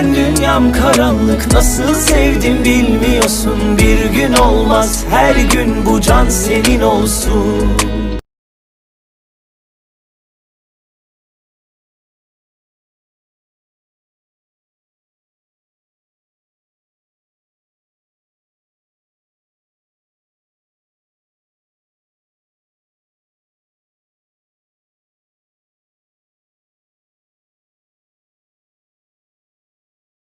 Yokken dünyam karanlık nasıl sevdim bilmiyorsun. Bir gün olmaz her gün bu can senin olsun